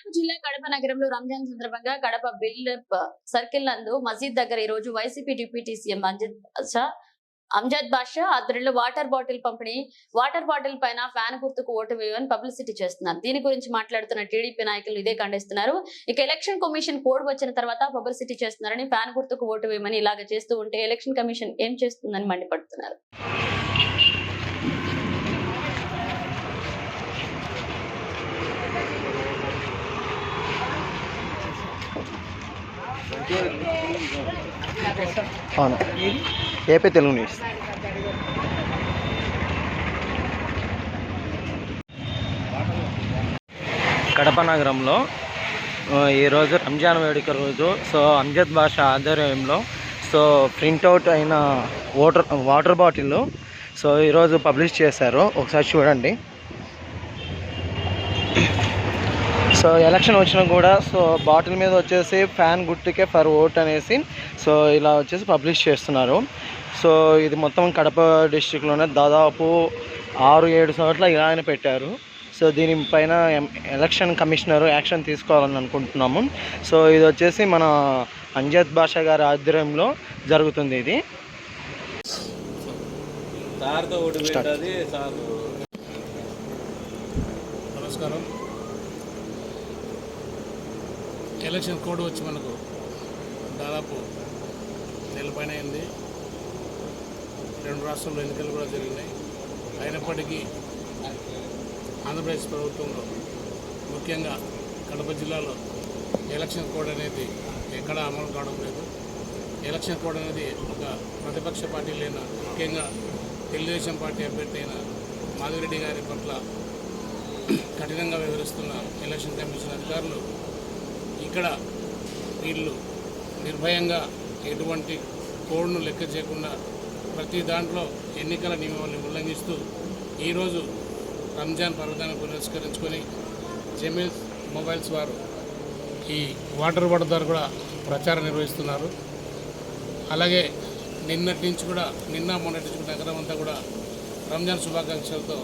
కడప జిల్లా కడప నగరంలో రంజాన్ సందర్భంగా కడప బిల్డప్ సర్కిల్ నందు మసీద్ దగ్గర ఈ రోజు YCP deputy CM Amjad Basha Amjad Basha ఆధ్వర్యంలో వాటర్ బాటిల్ పంపిణీ వాటర్ బాటిల్ పైన ఫ్యాన్ గుర్తుకు ఓటు వేయని పబ్లిసిటీ చేస్తున్నారు. దీని గురించి మాట్లాడుతున్న టీడీపీ నాయకులు ఇదే ఖండిస్తున్నారు. ఇక ఎలక్షన్ కమిషన్ కోడ్ వచ్చిన తర్వాత పబ్లిసిటీ చేస్తున్నారని ఫ్యాన్ గుర్తుకు ఓటు వేయమని ఇలాగ చేస్తూ ఉంటే ఎలక్షన్ కమిషన్ ఏం చేస్తుందని మండిపడుతున్నారు. అవును. AP Telugu news. కడప నగరంలో ఈరోజు రంజాన్ వేడుక రోజు. సో అంజద్ భాష ఆధ్వర్యంలో సో ప్రింట్అవుట్ అయిన వాటర్ వాటర్ బాటిల్. సో ఈరోజు పబ్లిష్ చేశారు. ఒకసారి చూడండి. సో ఎలక్షన్ వచ్చినా కూడా సో బాటిల్ మీద వచ్చేసి ఫ్యాన్ గుర్తుకే ఫర్ ఓట్ అనేసి సో ఇలా వచ్చేసి పబ్లిష్ చేస్తున్నారు. సో ఇది మొత్తం కడప డిస్టిక్లోనే దాదాపు ఆరు ఏడు చోట్ల ఇలానే పెట్టారు. సో దీనిపైన ఎం- ఎలక్షన్ కమిషనర్ యాక్షన్ తీసుకోవాలని అనుకుంటున్నాము. సో ఇది వచ్చేసి మన అంజద్ బాషా గారి ఆధ్వర్యంలో జరుగుతుంది ఇది. నమస్కారం. ఎలక్షన్ కోడ్ వచ్చి మనకు దాదాపు పైన అయింది. రెండు రాష్ట్రాల్లో ఎన్నికలు కూడా జరిగినాయి. అయినప్పటికీ ఆంధ్రప్రదేశ్ ప్రభుత్వంలో ముఖ్యంగా కడప జిల్లాలో ఎలక్షన్ కోడ్ అనేది ఎక్కడా అమలు కావడం లేదు. ఎలక్షన్ కోడ్ అనేది ఒక ప్రతిపక్ష పార్టీలైన ముఖ్యంగా తెలుగుదేశం పార్టీ అభ్యర్థి అయిన మాధురెడ్డి గారి పట్ల కఠినంగా వివరిస్తున్న ఎలక్షన్ కమిషన్ అధికారులు ఇక్కడ వీళ్ళు నిర్భయంగా ఎటువంటి కోడ్ను లెక్క చేయకుండా ప్రతి దాంట్లో ఎన్నికల నియమావళిని ఉల్లంఘిస్తూ ఈరోజు రంజాన్ పర్వతాన్ని పురస్కరించుకొని జమీల్ మొబైల్స్ వారు ఈ వాటర్ బాటిల్ ద్వారా కూడా ప్రచారం నిర్వహిస్తున్నారు. అలాగే నిన్నటి నుంచి కూడా నిన్న మొన్నటి నుంచి కూడా నగరం అంతా కూడా రంజాన్ శుభాకాంక్షలతో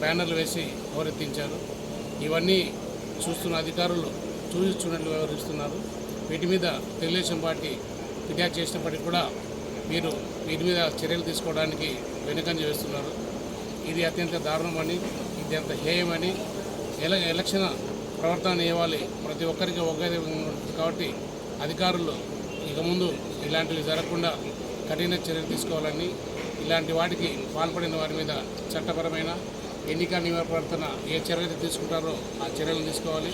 బ్యానర్లు వేసి హోరెత్తించారు ఇవన్నీ చూస్తున్న అధికారులు చూసి చూడట్లు వ్యవహరిస్తున్నారు వీటి మీద తెలుగుదేశం పార్టీ ఫిర్యాదు చేసినప్పటికీ కూడా మీరు వీటి మీద చర్యలు తీసుకోవడానికి వెనుకంజ వేస్తున్నారు. ఇది అత్యంత దారుణమని ఇది అంత హేయమని ఎల ఎలక్షన్ ప్రవర్తన ఇవ్వాలి ప్రతి ఒక్కరికి ఒకే ఉంటుంది కాబట్టి అధికారులు ఇక ముందు ఇలాంటివి జరగకుండా కఠిన చర్యలు తీసుకోవాలని ఇలాంటి వాటికి పాల్పడిన వారి మీద చట్టపరమైన ఎన్నికల నివారణ ఏ చర్యలు తీసుకుంటారో ఆ చర్యలు తీసుకోవాలి.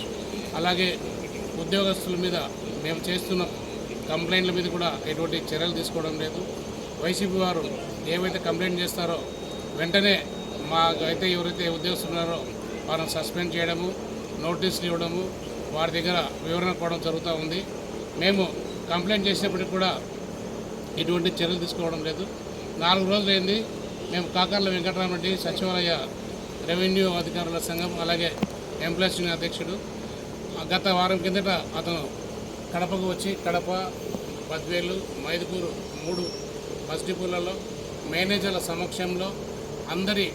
అలాగే ఉద్యోగస్తుల మీద మేము చేస్తున్న కంప్లైంట్ల మీద కూడా ఎటువంటి చర్యలు తీసుకోవడం లేదు. వైసీపీ వారు ఏవైతే కంప్లైంట్ చేస్తారో వెంటనే మాకైతే అయితే ఎవరైతే ఉద్యోగస్తులు ఉన్నారో వారిని సస్పెండ్ చేయడము నోటీసులు ఇవ్వడము వారి దగ్గర వివరణ కోవడం జరుగుతూ ఉంది. మేము కంప్లైంట్ చేసినప్పటికి కూడా ఎటువంటి చర్యలు తీసుకోవడం లేదు. నాలుగు రోజులు అయింది. మేము కాకర్ల వెంకటరామరెడ్డి సచివాలయ రెవెన్యూ అధికారుల సంఘం అలాగే ఎంప్లాయ్స్ యూనియన్ అధ్యక్షుడు. గత వారం కిందట అతను కడపకు వచ్చి కడప బద్వేలు మైదుకూరు మూడు బస్ డిపోలలో మేనేజర్ల సమక్షంలో అందరి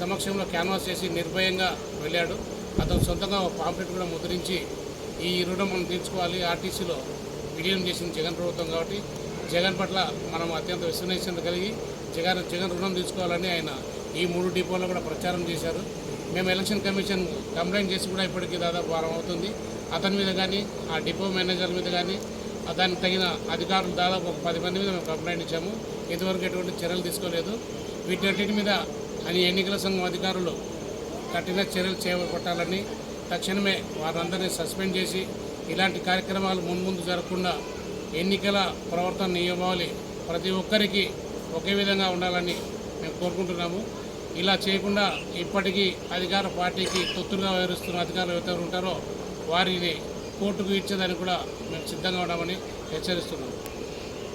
సమక్షంలో క్యాన్వాస్ చేసి నిర్భయంగా వెళ్ళాడు. అతను సొంతంగా ఒక పాంప్లెట్ కూడా ముద్రించి ఈ రుణం మనం తీర్చుకోవాలి. ఆర్టీసీలో విలీనం చేసింది జగన్ ప్రభుత్వం కాబట్టి జగన్ పట్ల మనం అత్యంత విశ్వసనీయత కలిగి జగన్ జగన్ రుణం తీసుకోవాలని ఆయన ఈ మూడు డిపోలో కూడా ప్రచారం చేశారు. మేము ఎలక్షన్ కమిషన్ కంప్లైంట్ చేసి కూడా ఇప్పటికీ దాదాపు వారం అవుతుంది. అతని మీద కానీ ఆ డిపో మేనేజర్ మీద కానీ దానికి తగిన అధికారులు దాదాపు ఒక పది మంది మీద మేము కంప్లైంట్ ఇచ్చాము. ఇంతవరకు ఎటువంటి చర్యలు తీసుకోలేదు. వీటన్నిటి మీద అని ఎన్నికల సంఘం అధికారులు కఠిన చర్యలు చేపట్టాలని తక్షణమే వారందరినీ సస్పెండ్ చేసి ఇలాంటి కార్యక్రమాలు మున్ముందు జరగకుండా ఎన్నికల ప్రవర్తన నియమావళి ప్రతి ఒక్కరికి ఒకే విధంగా ఉండాలని మేము కోరుకుంటున్నాము. ఇలా చేయకుండా ఇప్పటికీ అధికార పార్టీకి తొత్తులుగా వ్యవహరిస్తున్న అధికారులు ఎవరు ఉంటారో వారిని కోర్టుకు ఇచ్చేదానికి కూడా మేము సిద్ధంగా ఉన్నామని హెచ్చరిస్తున్నాము